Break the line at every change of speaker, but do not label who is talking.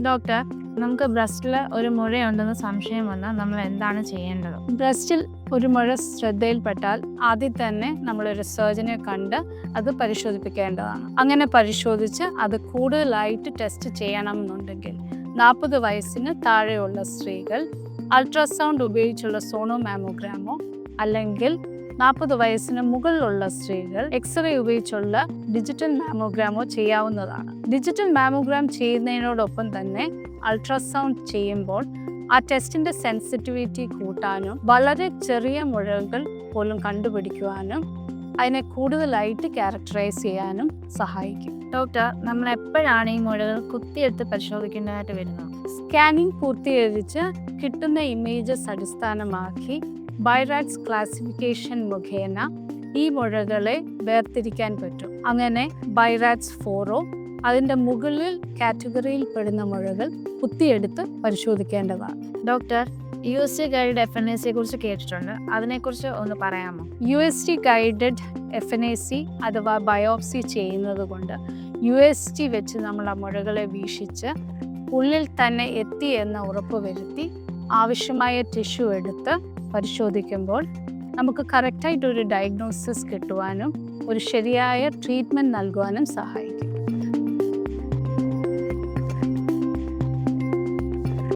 Doctor നമുക്ക് ബ്രസ്റ്റിൽ ഒരു മുഴയുണ്ടെന്ന് സംശയം വന്നാൽ നമ്മൾ എന്താണ് ചെയ്യേണ്ടത്?
ബ്രസ്റ്റിൽ ഒരു മുഴ ശ്രദ്ധയിൽപ്പെട്ടാൽ ആദ്യം തന്നെ നമ്മൾ ഒരു സർജനെ കണ്ട് അത് പരിശോധിപ്പിക്കേണ്ടതാണ്. അങ്ങനെ പരിശോധിച്ച് അത് കൂടുതലായിട്ട് ടെസ്റ്റ് ചെയ്യണമെന്നുണ്ടെങ്കിൽ നാൽപ്പത് വയസ്സിന് താഴെയുള്ള സ്ത്രീകൾ അൾട്രാസൗണ്ട് ഉപയോഗിച്ചുള്ള സോണോ മാമോഗ്രാമോ അല്ലെങ്കിൽ നാൽപ്പത് വയസ്സിന് മുകളിലുള്ള സ്ത്രീകൾ എക്സ്റേ ഉപയോഗിച്ചുള്ള ഡിജിറ്റൽ മാമോഗ്രാമോ ചെയ്യാവുന്നതാണ്. ഡിജിറ്റൽ മാമോഗ്രാം ചെയ്യുന്നതിനോടൊപ്പം തന്നെ അൾട്രാസൗണ്ട് ചെയ്യുമ്പോൾ ആ ടെസ്റ്റിന്റെ സെൻസിറ്റിവിറ്റി കൂട്ടാനും വളരെ ചെറിയ മുഴകൾ പോലും കണ്ടുപിടിക്കുവാനും അതിനെ കൂടുതലായിട്ട് ക്യാരക്ടറൈസ് ചെയ്യാനും സഹായിക്കും.
ഡോക്ടർ നമ്മൾ എപ്പോഴാണ് ഈ മുഴകൾ കുത്തിയെടുത്ത് പരിശോധിക്കേണ്ടതായിട്ട് വരുന്നത്?
സ്കാനിംഗ് പൂർത്തീകരിച്ച് കിട്ടുന്ന ഇമേജസ് അടിസ്ഥാനമാക്കി ബൈറാക്സ് ക്ലാസിഫിക്കേഷൻ മുഖേന ഈ മുഴകളെ വേർതിരിക്കാൻ പറ്റും. അങ്ങനെ ബൈറാക്സ് ഫോറോ അതിന്റെ മുകളിൽ കാറ്റഗറിയിൽ പെടുന്ന മുഴകൾ കുത്തിയെടുത്ത് പരിശോധിക്കേണ്ടതാണ്.
Doctor U S D guide F N A സിയെ കുറിച്ച് കേട്ടിട്ടുണ്ട്. അതിനെക്കുറിച്ച് ഒന്ന് പറയാമോ?
U S T guided F N A C അഥവാ ബയോപ്സി ചെയ്യുന്നത് കൊണ്ട് യു എസ് ടി വെച്ച് നമ്മൾ ആ മുഴകളെ വീക്ഷിച്ച് ഉള്ളിൽ തന്നെ എത്തി എന്ന ഉറപ്പ് വരുത്തി ആവശ്യമായ ടിഷ്യൂ എടുത്ത് പരിശോധിക്കുമ്പോൾ നമുക്ക് കറക്റ്റായിട്ടൊരു ഡയഗ്നോസിസ് കിട്ടുവാനും ഒരു ശരിയായ ട്രീറ്റ്മെന്റ് നൽകുവാനും സഹായിക്കും.